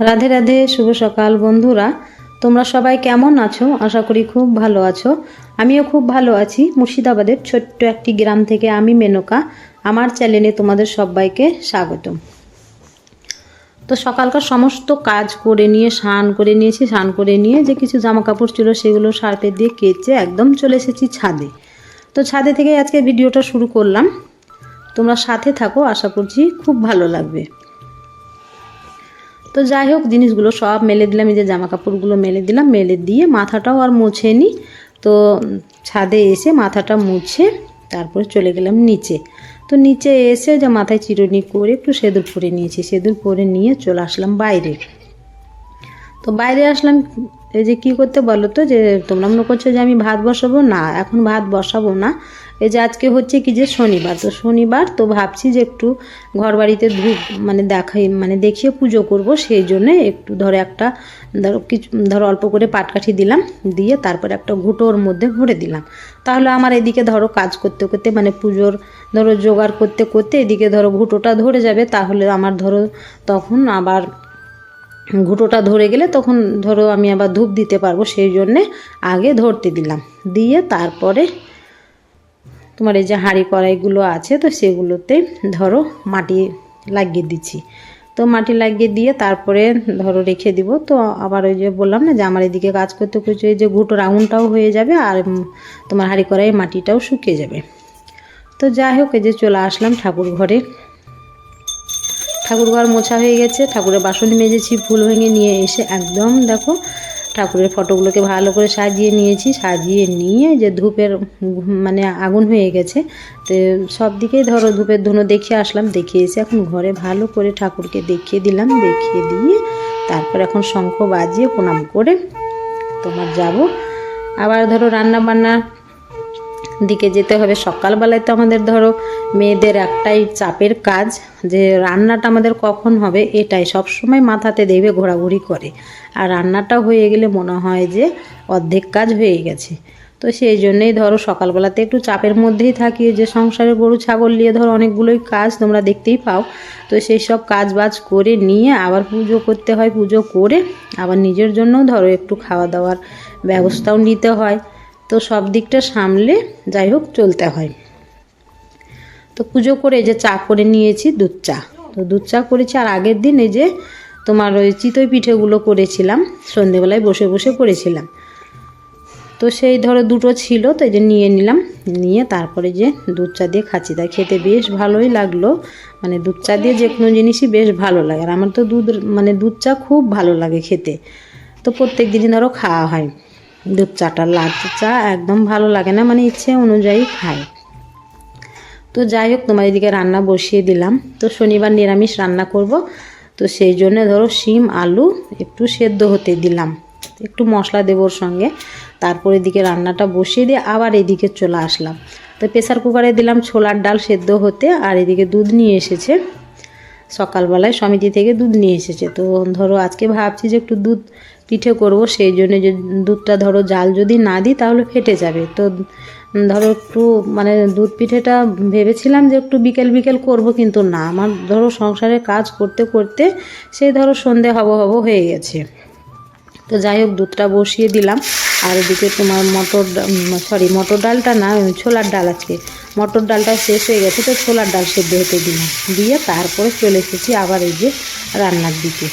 রাধে রাধে, শুভ সকাল বন্ধুরা। তোমরা সবাই কেমন আছো? আশা করি খুব ভালো আছো। আমিও খুব ভালো আছি। মুর্শিদাবাদের ছোট্ট একটি গ্রাম থেকে আমি মেনকা। আমার চ্যানেলে তোমাদের সবাইকে স্বাগতম। তো সকালকার সমস্ত কাজ করে নিয়ে, স্নান করে নিয়েছি, স্নান করে নিয়ে যে কিছু জামা কাপড় ছিল সেগুলো সার্পে দিয়ে কেচে একদম চলে এসেছি ছাদে। তো ছাদে থেকে আজকে ভিডিওটা শুরু করলাম। তোমরা সাথে থাকো, আশা করছি খুব ভালো লাগবে। তো যাই হোক, জিনিসগুলো সব মেলে দিলাম, এই যে জামা কাপড়গুলো মেলে দিলাম, মেলে দিয়ে মাথাটাও আর মুছে নি। তো ছাদে এসে মাথাটা মুছে তারপরে চলে গেলাম নিচে। তো নিচে এসে যে মাথায় চিরুনি করে একটু সেঁদুর পরে নিয়েছি, সেঁদুর পরে নিয়ে চলে আসলাম বাইরে। তো বাইরে আসলাম, এই যে কি করতে বলো তো, যে তোমরা মনে করছ যে আমি ভাত বসাবো? না, এখন ভাত বসাবো না। এই যে আজকে হচ্ছে কি যে শনিবার, তো শনিবার তো ভাবছি যে একটু ঘর বাড়িতে ধূপ মানে দেখাই মানে দেখিয়ে পুজো করব, সেই জন্যে একটু ধরো একটা ধরো কিছু, ধরো অল্প করে পাটকাঠি দিলাম, দিয়ে তারপরে একটা ঘুটোর মধ্যে ভরে দিলাম। তাহলে আমার এদিকে ধরো কাজ করতে করতে মানে পুজোর ধরো জোগাড় করতে করতে এদিকে ধরো ঘুটোটা ধরে যাবে, তাহলে আমার ধরো তখন আবার ঘুঁটোটা ধরে গেলে তখন ধরো আমি আবার ধূপ দিতে পারব, সেই জন্যে আগে ধরতে দিলাম। দিয়ে তারপরে তোমার এই যে হাঁড়ি কড়াইগুলো আছে, তো সেগুলোতে ধরো মাটি লাগিয়ে দিচ্ছি। তো মাটি লাগিয়ে দিয়ে তারপরে ধরো রেখে দিব। তো আবার ওই যে বললাম না যে আমার এদিকে কাজ করতে করতে ওই যে ঘুঁটোর আগুনটাও হয়ে যাবে আর তোমার হাঁড়ি কড়াই মাটিটাও শুকিয়ে যাবে। তো যাই হোক, এই যে চলে আসলাম ঠাকুর ঘরে। ঠাকুর ঘর মোছা হয়ে গেছে, ঠাকুরের বাসন মেজেছি, ফুল ভেঙে নিয়ে এসে একদম দেখো ঠাকুরের ফটোগুলোকে ভালো করে সাজিয়ে নিয়েছি, সাজিয়ে নিয়ে যে ধূপের মানে আগুন হয়ে গেছে, তো সব দিকেই ধরো ধূপের ধুনো দেখিয়ে আসলাম, দেখিয়ে এসে এখন ঘরে ভালো করে ঠাকুরকে দেখিয়ে দিলাম, দেখিয়ে দিয়ে তারপর এখন শঙ্খ বাজিয়ে প্রণাম করে তোমার যাব। আবার ধরো রান্না বান্না দিকে যেতে হবে। সকালবেলায় তো আমাদের ধরো মেয়েদের একটাই চাপের কাজ যে রান্নাটা আমাদের কখন হবে এটাই। সব সময় মাথাতে দেবে ঘোরাঘুরি করে। আর রান্নাটা হয়ে গেলে মনে হয় যে অর্ধেক কাজ হয়ে গেছে। তো সেই জন্যেই ধরো সকালবেলাতে একটু চাপের মধ্যেই থাকি। যে সংসারে গরু, ছাগল নিয়ে ধরো অনেকগুলোই কাজ তোমরা দেখতেই পাও। তো সেই সব কাজ বাজ করে নিয়ে আবার পুজো করতে হয়। পুজো করে আবার নিজের জন্যও ধরো একটু খাওয়া দাওয়ার ব্যবস্থাও নিতে হয়। তো সব দিকটা সামলে যাই হোক চলতে হয়। তো পুজো করে যে চা করে নিয়েছি দুধ চা। তো দুধ চা করেছি আর আগের দিন এই যে তোমার ওই চিতই পিঠেগুলো করেছিলাম, সন্ধেবেলায় বসে বসে করেছিলাম। তো সেই ধরো দুটো ছিল, তো এই যে নিয়ে নিলাম। নিয়ে তারপরে যে দুধ চা দিয়ে খাচ্ছি। তাই খেতে বেশ ভালোই লাগল। মানে দুধ চা দিয়ে যে কোনো জিনিসই বেশ ভালো লাগে। আর আমার তো দুধ মানে দুধ চা খুব ভালো লাগে খেতে। তো প্রত্যেক দিনই ধরো খাওয়া হয়। দুধ চাটা, লাল চা একদম ভালো লাগে না মানে ইচ্ছে অনুযায়ী খায় তো যাই হোক, তোমার এদিকে রান্না বসিয়ে দিলাম। তো শনিবার নিরামিষ রান্না করব। তো সেই জন্য ধরো শিম, আলু একটু সেদ্ধ হতে দিলাম। একটু মশলা দেবো ওর সঙ্গে। তারপর এদিকে রান্নাটা বসিয়ে দিয়ে আবার এদিকে চলে আসলাম। তো প্রেসার কুকারে দিলাম ছোলার ডাল সেদ্ধ হতে, আর এদিকে দুধ নিয়ে এসেছে। সকালবেলায় সমিতি থেকে দুধ নিয়ে এসেছে। তো ধরো আজকে ভাবছি যে একটু দুধ পিঠে করব, সেই জন্য যে দুধটা ধরো জাল যদি না দিই তাহলে ফেটে যাবে। তো ধরো একটু মানে দুধ পিঠেটা ভেবেছিলাম যে একটু বিকেল বিকেল করব, কিন্তু না। আমার ধরো সংসারে কাজ করতে করতে সে ধরো সন্ধে হব হব হয়ে গেছে। তো যাই হোক, দুধটা বসিয়ে দিলাম। আর এদিকে তোমার মটর সরি মটর ডালটা না ছোলার ডাল আজকে। মটর ডালটা শেষ হয়ে গেছে, তো ছোলার ডাল সেদ্ধ হতে দিলাম। দিয়ে তারপরে চলে এসেছি আবার এই যে রান্নার দিকে।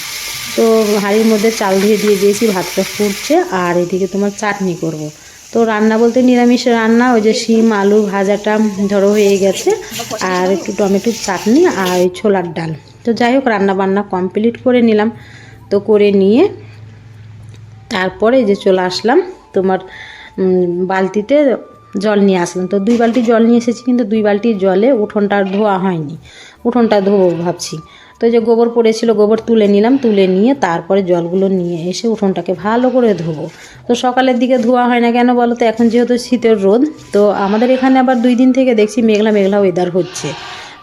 তো হাঁড়ির মধ্যে চাল ধুয়ে দিয়ে দিয়েছি, ভাতটা ফুটছে আর এদিকে তোমার চাটনি করব। তো রান্না বলতে নিরামিষ রান্না, ওই যে শিম, আলু ভাজাটা ধরো হয়ে গেছে আর একটু টমেটোর চাটনি আর ওই ছোলার ডাল। তো যাই হোক, রান্না বান্না কমপ্লিট করে নিলাম। তো করে নিয়ে তারপরে যে চলে আসলাম তোমার বালতিতে জল নিয়ে আসলাম। তো দুই বালতি জল নিয়ে এসেছি, কিন্তু দুই বালতি জলে উঠোনটা ধোয়া হয়নি। উঠোনটা ধোবো ভাবছি। তো যে গোবর পড়েছিল, গোবর তুলে নিলাম, তুলে নিয়ে তারপরে জলগুলো নিয়ে এসে উঠোনটাকে ভালো করে ধোবো। তো সকালের দিকে ধোয়া হয় না কেন বলো তো এখন যেহেতু শীতের রোদ, তো আমাদের এখানে আবার দুই দিন থেকে দেখছি মেঘলা মেঘলা ওয়েদার হচ্ছে।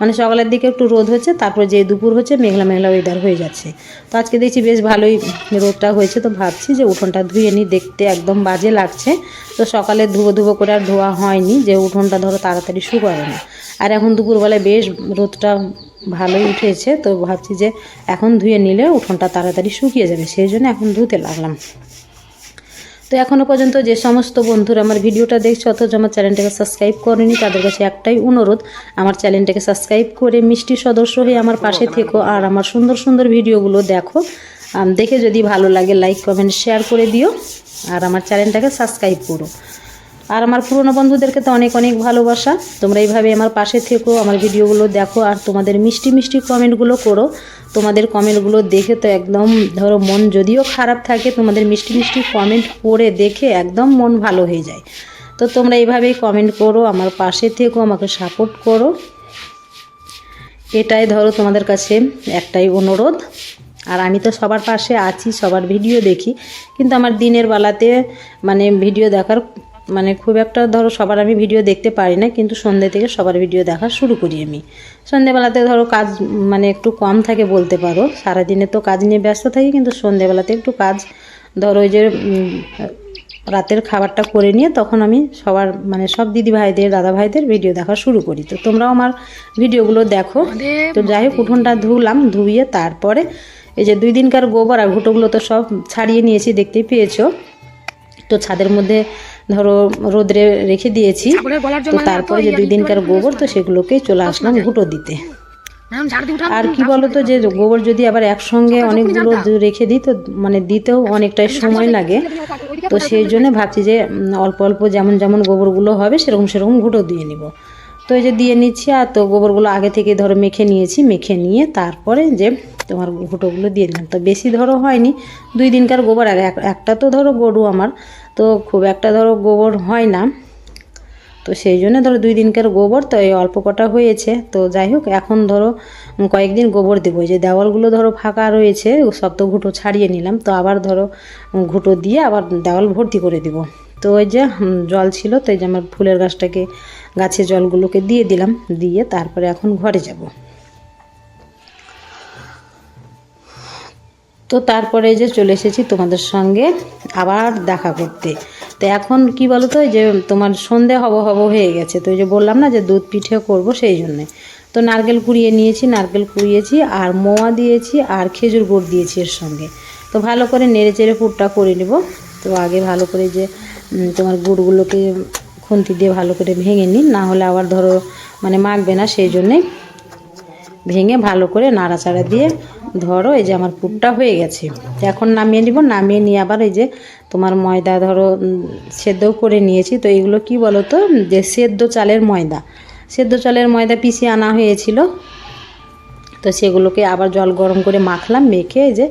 মানে সকালের দিকে একটু রোদ হচ্ছে, তারপরে যে দুপুর হচ্ছে মেঘলা মেঘলা ওয়েদার হয়ে যাচ্ছে। তো আজকে দেখছি বেশ ভালোই রোদটা হয়েছে, তো ভাবছি যে উঠোনটা ধুয়ে নিই, দেখতে একদম বাজে লাগছে। তো সকালে ধুবো ধুবো করে আর ধোয়া হয়নি, যে উঠোনটা ধরো তাড়াতাড়ি শুকাবে না। আর এখন দুপুরবেলায় বেশ রোদটা ভালোই উঠেছে, তো ভাবছি যে এখন ধুয়ে নিলে উঠোনটা তাড়াতাড়ি শুকিয়ে যাবে, সেই জন্য এখন ধুতে লাগলাম। তো এখনও পর্যন্ত যে সমস্ত বন্ধুরা আমার ভিডিওটা দেখছ, অথচ আমার চ্যানেলটাকে সাবস্ক্রাইব করেনি, তাদের কাছে একটাই অনুরোধ, আমার চ্যানেলটাকে সাবস্ক্রাইব করে মিষ্টি সদস্য হয়ে আমার পাশে থেকো আর আমার সুন্দর সুন্দর ভিডিওগুলো দেখো। দেখে যদি ভালো লাগে লাইক কমেন্ট শেয়ার করে দিও আর আমার চ্যানেলটাকে সাবস্ক্রাইব করো। আর আমার পুরনো বন্ধুদেরকে তো অনেক অনেক ভালোবাসা। তোমরা এইভাবে আমার পাশে থেকো, আমার ভিডিওগুলো দেখো আর তোমাদের মিষ্টি মিষ্টি কমেন্টগুলো করো। তোমাদের কমেন্টগুলো দেখে তো একদম ধরো মন যদিও খারাপ থাকে, তোমাদের মিষ্টি মিষ্টি কমেন্ট পড়ে দেখে একদম মন ভালো হয়ে যায়। তো তোমরা এইভাবেই কমেন্ট করো, আমার পাশে থেকো, আমাকে সাপোর্ট করো। এটাই ধরো তোমাদের কাছে একটাই অনুরোধ। আর আমি তো সবার পাশে আছি, সবার ভিডিও দেখি, কিন্তু আমার দিনের বেলাতে মানে ভিডিও দেখার মানে খুব একটা ধরো সবার আমি ভিডিও দেখতে পারি না কিন্তু সন্ধ্যে থেকে সবার ভিডিও দেখা শুরু করি আমি। সন্ধ্যেবেলাতে ধরো কাজ মানে একটু কম থাকে বলতে পারো সারাদিনে তো কাজ নিয়ে ব্যস্ত থাকি কিন্তু সন্ধ্যেবেলাতে একটু কাজ ধরো ওই যে রাতের খাবারটা করে নিয়ে তখন আমি সবার মানে সব দিদি ভাইদের দাদা ভাইদের ভিডিও দেখা শুরু করি। তো তোমরাও আমার ভিডিওগুলো দেখো। তো যাই হোক উঠোনটা ধুলাম ধুইয়ে তারপরে এই যে দুই দিনকার গোবর আর ঘুটোগুলো তো সব ছাড়িয়ে নিয়েছি দেখতেই পেয়েছ। তো ছাদের মধ্যে ধরো রোদ্রে রেখে দিয়েছি। তো তারপরে যে দুই দিনকার গোবর তো সেগুলোকেই চলে আসলাম ঘুটো দিতে। আর কি বলতো যে গোবর যদি আবার একসঙ্গে অনেকগুলো রেখে দিই তো মানে দিতেও অনেকটাই সময় লাগে। তো সেই জন্য ভাবছি যে অল্প অল্প যেমন যেমন গোবরগুলো হবে সেরকম সেরকম ঘুটো দিয়ে নিব। তো এই যে দিয়ে নিচ্ছি আর তো গোবরগুলো আগে থেকে ধরো মেখে নিয়েছি মেখে নিয়ে তারপরে যে তোমার ঘুটোগুলো দিয়ে দিলাম। তো বেশি ধরো হয়নি, দুই দিনকার গোবর, আর এক- একটা তো ধরো গরু আমার, তো খুব একটা ধরো গোবর হয় না। তো সেই জন্য ধরো দুই দিনকার গোবর, তো এই অল্প কটা হয়েছে। তো যাই হোক, এখন ধরো কয়েকদিন গোবর দেবো। যে দেওয়ালগুলো ধরো ফাঁকা রয়েছে সব তো ঘুটো ছাড়িয়ে নিলাম। তো আবার ধরো ঘুটো দিয়ে আবার দেওয়াল ভর্তি করে দিব। তো ওই যে জল ছিল, তো এই যে আমার ফুলের গাছটাকে গাছে জলগুলোকে দিয়ে দিলাম। দিয়ে তারপরে এখন ঘরে যাব। তো তারপরে যে চলে এসেছি তোমাদের সঙ্গে আবার দেখা করতে। তো এখন কি বলো তো যে তোমার সন্ধে হব হব হয়ে গেছে। তো যে বললাম না যে দুধ পিঠে করব সেই জন্যে। তো নারকেল কুড়িয়ে নিয়েছি, নারকেল কুড়িয়েছি, আর মোয়া দিয়েছি, আর খেজুর গুড় দিয়েছি এর সঙ্গে। তো ভালো করে নেড়ে চেড়ে পুরটা করে নেব। তো আগে ভালো করে যে তোমার গুড়গুলোকে খুন্তি দিয়ে ভালো করে ভেঙে নিন না হলে আবার ধরো মানে মাখবে না, সেই জন্যেই ভেঙে ভালো করে নাড়াচাড়া দিয়ে ধরো, এই যে আমার পুরটা হয়ে গেছে। এখন নামিয়ে নিব, নামিয়ে নিয়ে আবার এই যে তোমার ময়দা ধরো সেদ্ধ করে নিয়েছি। তো এগুলো কি বলো তো যে সেদ্ধ চালের ময়দা। সেদ্ধ চালের ময়দা পিষিয়ে আনা হয়েছিল। তো সেগুলোকে আবার জল গরম করে মাখলাম, মেখে যে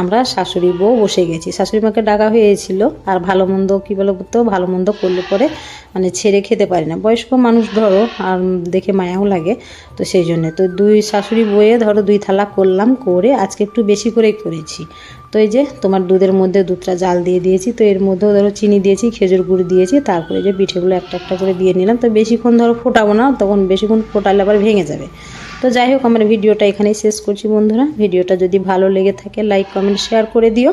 আমরা শাশুড়ি বউ বসে গেছি। শাশুড়ি মাকে ডাকা হয়েছিল, আর ভালো মন্দ কী বলো তো ভালো মন্দ করলে পরে মানে ছেড়ে খেতে পারি না। বয়স্ক মানুষ ধরো, আর দেখে মায়াও লাগে, তো সেই জন্যে। তো দুই শাশুড়ি বয়ে ধরো দুই থালা করলাম, করে আজকে একটু বেশি করেই করেছি। তো এই যে তোমার দুধের মধ্যে দুধটা জাল দিয়ে দিয়েছি, তো এর মধ্যেও ধরো চিনি দিয়েছি, খেজুর গুড় দিয়েছি, তারপরে যে পিঠেগুলো একটা একটা করে দিয়ে নিলাম। তো বেশিক্ষণ ধরো ফোটাবো না, তখন বেশিক্ষণ ফোটালে আবার ভেঙে যাবে। তো যাই হোক, আমার ভিডিওটা এখানেই শেষ করছি বন্ধুরা। ভিডিওটা যদি ভালো লেগে থাকে লাইক কমেন্ট শেয়ার করে দিও।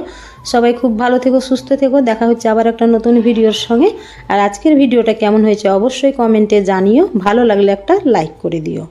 সবাই খুব ভালো থেকো, সুস্থ থেকো। দেখা হচ্ছে আবার একটা নতুন ভিডিওর সঙ্গে। আর আজকের ভিডিওটা কেমন হয়েছে অবশ্যই কমেন্টে জানিও। ভালো লাগলে একটা লাইক করে দিও।